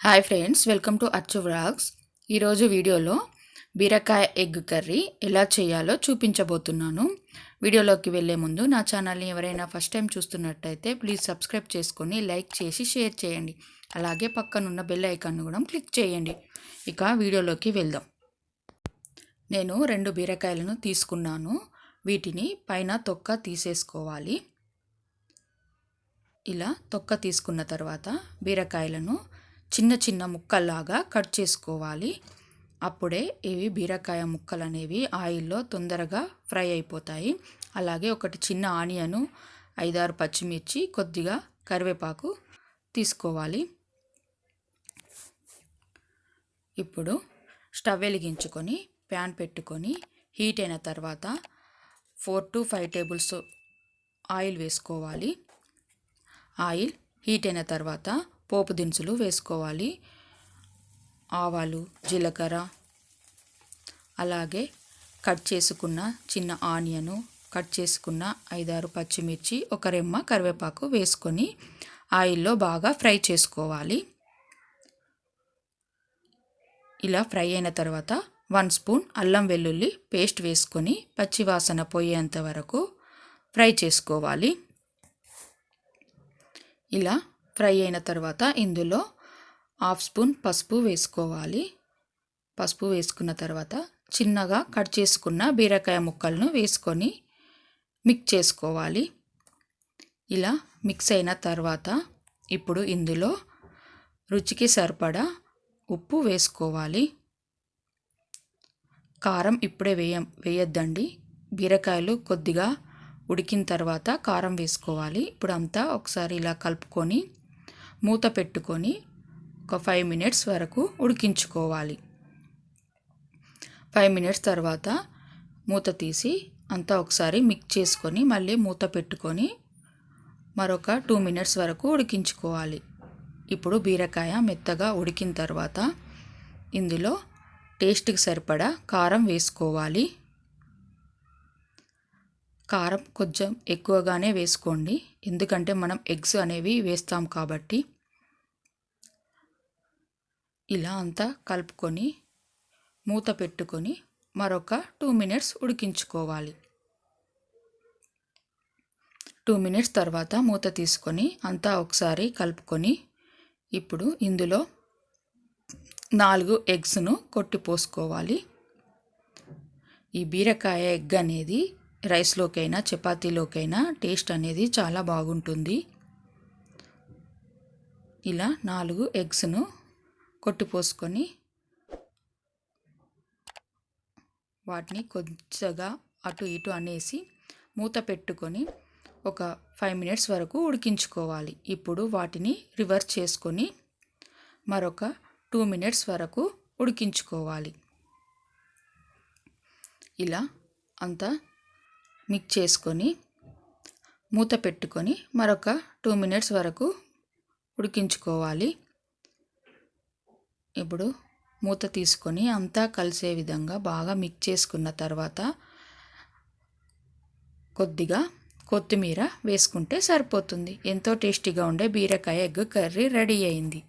Hi friends welcome to Achchu vlogs ఈరోజు వీడియోలో బీరకాయ ఎగ్ కర్రీ ఎలా చేయాలో చూపించబోతున్నాను. వీడియోలోకి వెళ్ళే ముందు నా ఛానల్ని ఎవరైనా ఫస్ట్ టైం చూస్తున్నట్టయితే ప్లీజ్ సబ్స్క్రైబ్ చేసుకొని లైక్ చేసి షేర్ చేయండి. అలాగే పక్కనున్న బెల్ ఐకాన్ను కూడా క్లిక్ చేయండి. ఇక వీడియోలోకి వెళ్దాం. నేను రెండు బీరకాయలను తీసుకున్నాను. వీటిని పైన తొక్క తీసేసుకోవాలి. ఇలా తొక్క తీసుకున్న తర్వాత బీరకాయలను చిన్న చిన్న ముక్కల్లాగా కట్ చేసుకోవాలి. అప్పుడే ఇవి బీరకాయ ముక్కలు అనేవి ఆయిల్లో తొందరగా ఫ్రై అయిపోతాయి. అలాగే ఒకటి చిన్న ఆనియను ఐదారు పచ్చిమిర్చి కొద్దిగా కరివేపాకు తీసుకోవాలి. ఇప్పుడు స్టవ్ వెలిగించుకొని ప్యాన్ పెట్టుకొని హీట్ అయిన తర్వాత four to five tables oil వేసుకోవాలి. ఆయిల్ హీట్ అయిన తర్వాత పోపు దినుసులు వేసుకోవాలి. ఆవాలు జీలకర్ర అలాగే కట్ చేసుకున్న చిన్న ఆనియను కట్ చేసుకున్న ఐదారు పచ్చిమిర్చి ఒక రెమ్మ కరివేపాకు వేసుకొని ఆయిల్లో బాగా ఫ్రై చేసుకోవాలి. ఇలా ఫ్రై అయిన తర్వాత వన్ స్పూన్ అల్లం వెల్లుల్లి పేస్ట్ వేసుకొని పచ్చివాసన పోయేంత వరకు ఫ్రై చేసుకోవాలి. ఇలా ఫ్రై అయిన తర్వాత ఇందులో హాఫ్ స్పూన్ పసుపు వేసుకోవాలి. పసుపు వేసుకున్న తర్వాత చిన్నగా కట్ చేసుకున్న బీరకాయ ముక్కలను వేసుకొని మిక్స్ చేసుకోవాలి. ఇలా మిక్స్ అయిన తర్వాత ఇప్పుడు ఇందులో రుచికి సరిపడా ఉప్పు వేసుకోవాలి. కారం ఇప్పుడే వేయ వేయొద్దండి. బీరకాయలు కొద్దిగా ఉడికిన తర్వాత కారం వేసుకోవాలి. ఇప్పుడు అంతా ఒకసారి ఇలా కలుపుకొని మూత పెట్టుకొని ఒక ఫైవ్ మినిట్స్ వరకు ఉడికించుకోవాలి. ఫైవ్ మినిట్స్ తర్వాత మూత తీసి అంతా ఒకసారి మిక్స్ చేసుకొని మళ్ళీ మూత పెట్టుకొని మరొక టూ మినిట్స్ వరకు ఉడికించుకోవాలి. ఇప్పుడు బీరకాయ మెత్తగా ఉడికిన తర్వాత ఇందులో టేస్ట్కి సరిపడా కారం వేసుకోవాలి. కారం కొంచెం ఎక్కువగానే వేసుకోండి. ఎందుకంటే మనం ఎగ్స్ అనేవి వేస్తాం కాబట్టి ఇలా అంతా కలుపుకొని మూత పెట్టుకొని మరొక టూ మినిట్స్ ఉడికించుకోవాలి. టూ మినిట్స్ తర్వాత మూత తీసుకొని అంతా ఒకసారి కలుపుకొని ఇప్పుడు ఇందులో నాలుగు ఎగ్స్ను కొట్టి పోసుకోవాలి. ఈ బీరకాయ ఎగ్ అనేది రైస్లోకైనా చపాతీలోకైనా టేస్ట్ అనేది చాలా బాగుంటుంది. ఇలా నాలుగు ఎగ్స్ను కొట్టిపోసుకొని వాటిని కొద్దిగా అటు ఇటు అనేసి మూత పెట్టుకొని ఒక ఫైవ్ మినిట్స్ వరకు ఉడికించుకోవాలి. ఇప్పుడు వాటిని రివర్స్ చేసుకొని మరొక టూ మినిట్స్ వరకు ఉడికించుకోవాలి. ఇలా అంతా మిక్స్ చేసుకొని మూత పెట్టుకొని మరొక టూ మినిట్స్ వరకు ఉడికించుకోవాలి. ఇప్పుడు మూత తీసుకొని అంతా కలిసే విధంగా బాగా మిక్స్ చేసుకున్న తర్వాత కొద్దిగా కొత్తిమీర వేసుకుంటే సరిపోతుంది. ఎంతో టేస్టీగా ఉండే బీరకాయ ఎగ్ కర్రీ రెడీ అయింది.